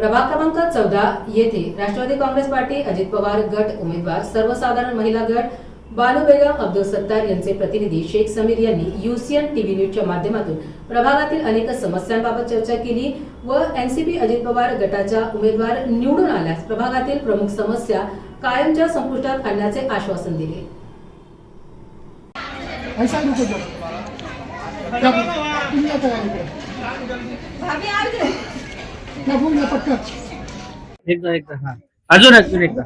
प्रभाग क्रमांक चौदा येथे राष्ट्रवादी काँग्रेस पार्टी अजित पवार गट उमेदवार सर्वसाधारण महिला गट बानू बेगम अब्दुल सत्तार यांचे प्रतिनिधी शेख समीर यांनी युसीएन टीव्ही न्यूजच्या माध्यमातून प्रभागातील अनेक समस्यांबाबत चर्चा केली व एनसीपी अजित पवार गटाच्या उमेदवार निवडून आल्यास प्रभागातील प्रमुख समस्या कायमच्या संपुष्टात आणण्याचे आश्वासन दिले. ऐसा एकदा एकदा हा. अजून अजून एकदा.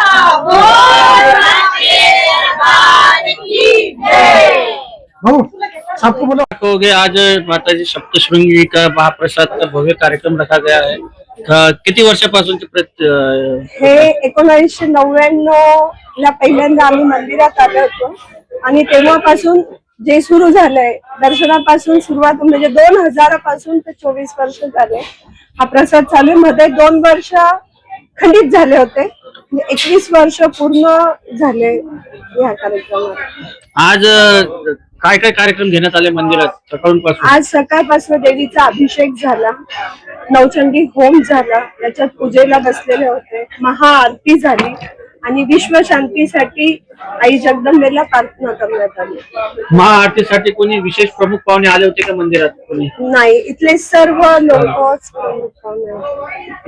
हा. भाऊ सबको बोलो. कहोगे आज माता जी सप्तशृंगी का महाप्रसाद का भव्य कार्यक्रम रखा गया है. का- किती अं, हे एकोणीसशे नव्याण्णव ला पहिल्यांदा आम्ही मंदिरात आलो होतो. आणि तेव्हापासून जे सुरू झालंय दर्शनापासून सुरुवात म्हणजे दोन हजारापासून ते चोवीस वर्ष झाले. हा प्रसाद चालू. मध्ये दोन वर्ष खंडित झाले होते. एकवीस वर्ष पूर्ण झाले या कार्यक्रमात. आज काय काय कार्यक्रम घेण्यात आले मंदिरात सकाळून आज सकाळपासून देवीचा अभिषेक झाला. नवचंडी होम झाला. त्याच्यात पूजेला बसलेले होते. महाआरती झाली. आणि विश्वशांतीसाठी आई जगदंबेला प्रार्थना करण्यात आली. महाआरतीसाठी कोणी विशेष प्रमुख पाहुणे आले होते का मंदिरात कोणी? नाही इथले सर्व लोक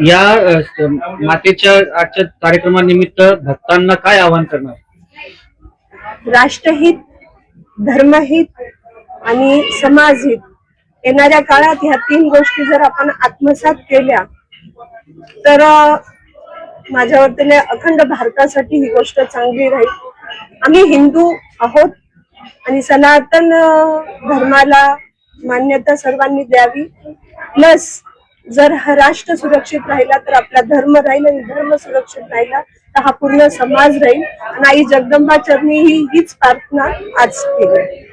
या अं, मातेच्या आजच्या कार्यक्रमानिमित्त भक्तांना काय आवाहन करणार? राष्ट्रहित धर्महित आणि समाजहित येणाऱ्या काळात ह्या तीन गोष्टी जर आपण आत्मसात केल्या तर अ, माझ्या वतीने अखंड भारतासाठी ही गोष्ट चांगली राहील. आम्ही हिंदू आहोत आणि सनातन धर्माला मान्यता सर्वांनी द्यावी. प्लस जर हा राष्ट्र सुरक्षित राहिला तर आपला धर्म राहील आणि धर्म सुरक्षित राहिला तर हा पूर्ण समाज राहील. आणि आई जगदंबा चरणी ही हीच प्रार्थना आज केली.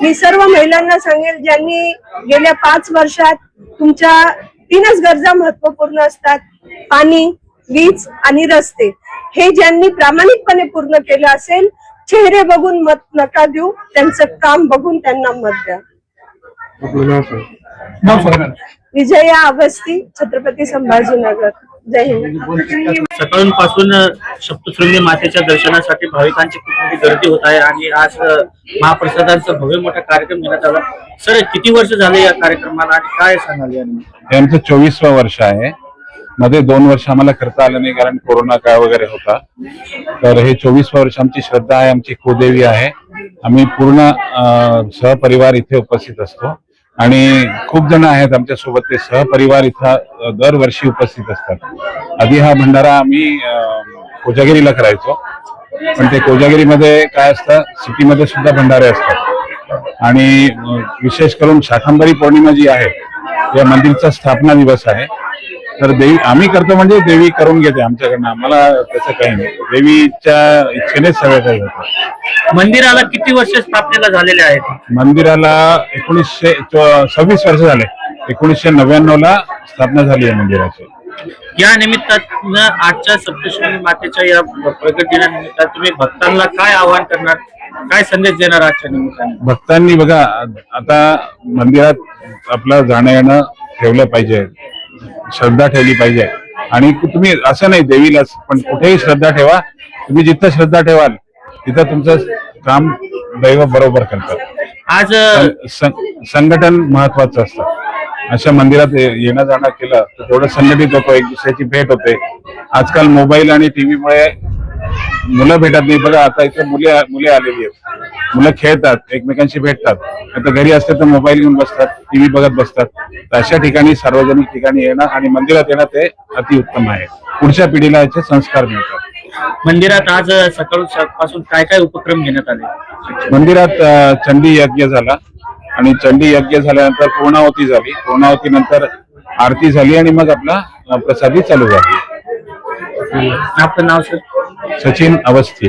मी सर्व महिलांना सांगेल ज्यांनी गेल्या पाच वर्षात तुमच्या तीनच गरजा महत्त्वपूर्ण असतात. पाणी वीज आणि रस्ते. हे ज्यांनी प्रामाणिकपणे पूर्ण केलं असेल चेहरे बघून मत नका देऊ त्यांचं काम बघून त्यांना मत द्या. विजया अवस्थी छत्रपती संभाजीनगर. जय हिंद. सकाळून पासून सप्तशृंगी मातेच्या दर्शनासाठी भाविकांची खूप मोठी गर्दी होत आहे आणि आज महाप्रसादांचा भव्य मोठा कार्यक्रम घेण्यात आला. सर किती वर्ष झाले या कार्यक्रमाला आणि काय सांगाल या निमित्ताने? हे आमचं चोवीसवं वर्ष आहे. मध्ये दोन वर्ष आम्हाला करता आलं नाही कारण कोरोना काळ वगैरे होता. तर हे चोवीसवं वर्ष आमची श्रद्धा आहे आमची कुदेवी आहे. आम्ही पूर्ण सहपरिवार इथे उपस्थित असतो. आणि खूप जण आहेत आमच्यासोबत ते सहपरिवार इथं दरवर्षी उपस्थित असतात. आधी हा भंडारा आम्ही कोजागिरीला करायचो. पण ते कोजागिरीमध्ये काय असतं सिटीमध्ये सुद्धा भंडारे असतात. आणि विशेष करून शाकंबरी पौर्णिमा जी आहे या मंदिरचा स्थापना दिवस आहे. तर देवी आम्ही करतो म्हणजे देवी करून घेते आमच्याकडनं. आम्हाला त्याचं काही नाही. देवीच्या इच्छेनेच सगळं काही होतं. मंदिराला किती वर्ष स्थापनेला झालेले आहेत? मंदिराला एकोणीसशे सव्वीस वर्ष झाले. एकोणीसशे नव्याण्णव ला स्थापना झाली आहे मंदिराची. या निमित्तानं आजच्या सप्तशृंगी मातेच्या या प्रगट दिनानिमित्त तुम्ही भक्तांना काय आवाहन करणार? काय संदेश देणार आजच्या निमित्ताने? भक्तांनी बघा आता मंदिरात आपलं जाणं येणं ठेवलं पाहिजे. श्रद्धा ठेवली पाहिजे. आणि तुम्ही असं नाही देवीलाच पण कुठेही श्रद्धा ठेवा. तुम्ही जिथं श्रद्धा ठेवाल तिथं तुमचं काम दैव बरोबर करतात. आज संघटन महत्वाचं असतं. अशा मंदिरात येणं जाणं केलं तर तेवढं संघटित होतो एक दुसऱ्याची भेट होते. आजकाल मोबाईल आणि टीव्हीमुळे मुलं भेटत नाही. बघा आता इथे मुले मुले आलेली आहेत. मुलं खेळतात एकमेकांशी भेटतात. आता घरी असते तर मोबाईल घेऊन बसतात टीव्ही बघत बसतात. तर अशा ठिकाणी सार्वजनिक ठिकाणी येणं आणि मंदिरात येणं ते अतिउत्तम आहे. पुढच्या पिढीला याचे संस्कार मिळतात. मंदिरात आज सकाळपासून काय काय उपक्रम घेण्यात आले? मंदिरात चंडी यज्ञ झाला. आणि चंडी यज्ञ झाल्यानंतर पूर्णावती झाली. पूर्णावती नंतर आरती झाली आणि मग आपला प्रसादी चालू झाली. आपलं नाव सर? सचिन अवस्थी